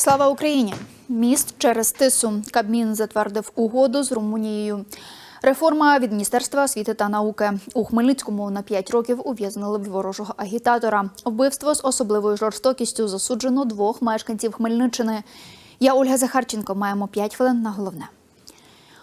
Слава Україні! Міст через тису. Кабмін затвердив угоду з Румунією. Реформа від Міністерства освіти та науки у Хмельницькому на 5 років ув'язнили ворожого агітатора. Вбивство з особливою жорстокістю засуджено двох мешканців Хмельниччини. Я Ольга Захарченко. Маємо 5 хвилин на головне.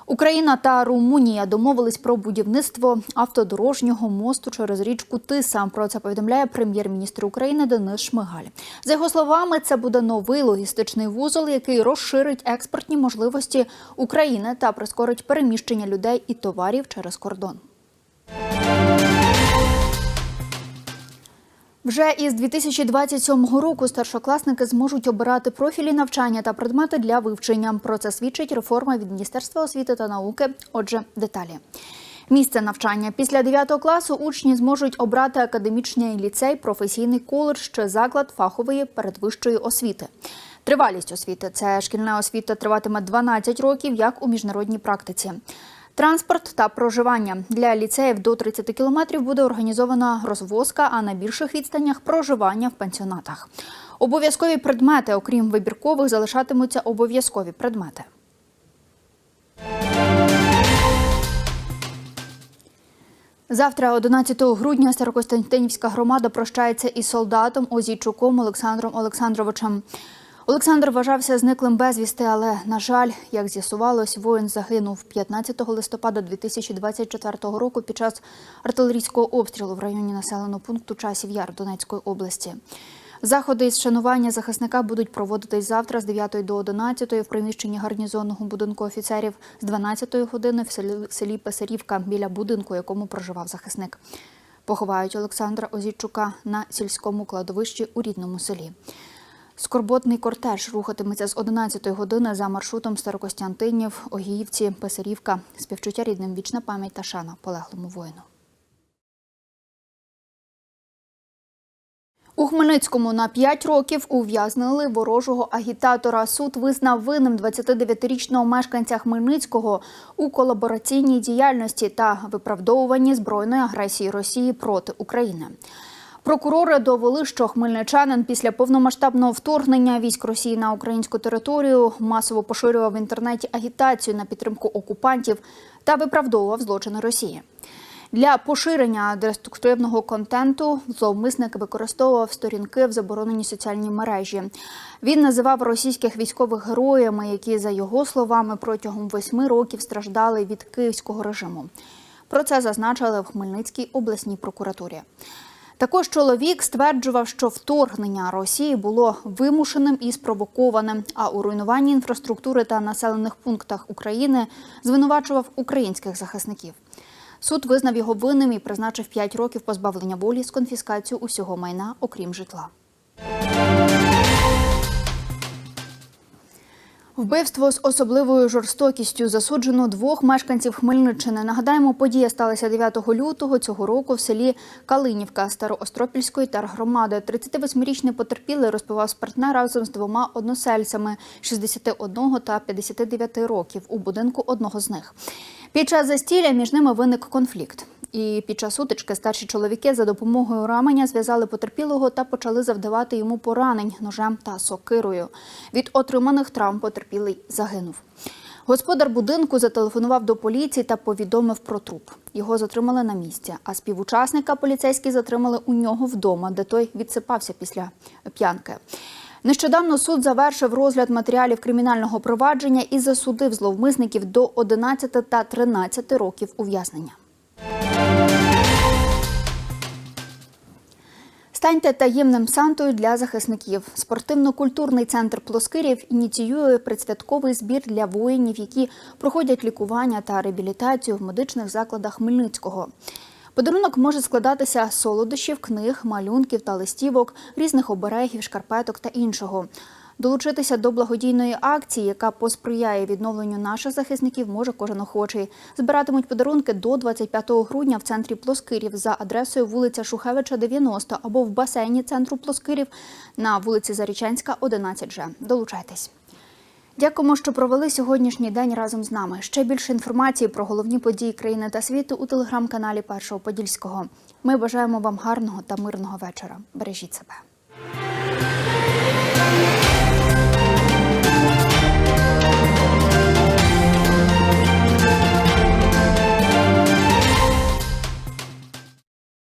Україна та Румунія домовились про будівництво автодорожнього мосту через річку Тиса. Про це повідомляє прем'єр-міністр України Денис Шмигаль. За його словами, це буде новий логістичний вузол, який розширить експортні можливості України та прискорить переміщення людей і товарів через кордон. Вже із 2027 року старшокласники зможуть обирати профілі навчання та предмети для вивчення. Про це свідчить реформа від Міністерства освіти та науки. Отже, деталі. Місце навчання після 9 класу учні зможуть обрати академічний ліцей, професійний коледж чи заклад фахової передвищої освіти. Тривалість освіти це шкільна освіта триватиме 12 років, як у міжнародній практиці. Транспорт та проживання для ліцеїв до 30 кілометрів буде організована розвозка, а на більших відстанях проживання в пенсіонатах. Обов'язкові предмети, окрім вибіркових, залишатимуться обов'язкові предмети. Завтра, 11 грудня, Старокостянтинівська громада прощається із солдатом Озійчуком Олександром Олександровичем. Олександр вважався зниклим безвісти, але, на жаль, як з'ясувалось, воїн загинув 15 листопада 2024 року під час артилерійського обстрілу в районі населеного пункту Часів Яр Донецької області. Заходи із шанування захисника будуть проводитись завтра з 9 до 11 в приміщенні гарнізонного будинку офіцерів з 12 години в селі, селі Писарівка біля будинку, якому проживав захисник. Поховають Олександра Озійчука на сільському кладовищі у рідному селі. Скорботний кортеж рухатиметься з 11 години за маршрутом Старокостянтинів, Огіївці, Писарівка. Співчуття рідним вічна пам'ять та шана полеглому воїну. У Хмельницькому на 5 років ув'язнили ворожого агітатора. Суд визнав винним 29-річного мешканця Хмельницького у колабораційній діяльності та виправдовуванні збройної агресії Росії проти України. Прокурори довели, що хмельничанин після повномасштабного вторгнення військ Росії на українську територію масово поширював в інтернеті агітацію на підтримку окупантів та виправдовував злочини Росії. Для поширення деструктивного контенту зловмисник використовував сторінки в забороненій соціальній мережі. Він називав російських військових героями, які, за його словами, протягом восьми років страждали від київського режиму. Про це зазначили в Хмельницькій обласній прокуратурі. Також чоловік стверджував, що вторгнення Росії було вимушеним і спровокованим. А у руйнуванні інфраструктури та населених пунктах України звинувачував українських захисників. Суд визнав його винним і призначив 5 років позбавлення волі з конфіскацією усього майна, окрім житла. Вбивство з особливою жорстокістю засуджено двох мешканців Хмельниччини. Нагадаємо, подія сталася 9 лютого цього року в селі Калинівка Староостропільської тергромади. 38-річний потерпілий розпивав спиртне разом з двома односельцями 61 та 59 років у будинку одного з них. Під час застілля між ними виник конфлікт. І під час утички старші чоловіки за допомогою раменя зв'язали потерпілого та почали завдавати йому поранень ножем та сокирою. Від отриманих травм потерпілий загинув. Господар будинку зателефонував до поліції та повідомив про труп. Його затримали на місці, а співучасника поліцейські затримали у нього вдома, де той відсипався після п'янки. Нещодавно суд завершив розгляд матеріалів кримінального провадження і засудив зловмисників до 11 та 13 років ув'язнення. Станьте таємним сантою для захисників. Спортивно-культурний центр Плоскирів ініціює предсвятковий збір для воїнів, які проходять лікування та реабілітацію в медичних закладах Хмельницького. Подарунок може складатися з солодощів, книг, малюнків та листівок, різних оберегів, шкарпеток та іншого. Долучитися до благодійної акції, яка посприяє відновленню наших захисників, може кожен охочий. Збиратимуть подарунки до 25 грудня в центрі Плоскирів за адресою вулиця Шухевича, 90 або в басейні центру Плоскирів на вулиці Зарічанська, 11 Ж. Долучайтесь. Дякуємо, що провели сьогоднішній день разом з нами. Ще більше інформації про головні події країни та світу у телеграм-каналі Першого Подільського. Ми бажаємо вам гарного та мирного вечора. Бережіть себе.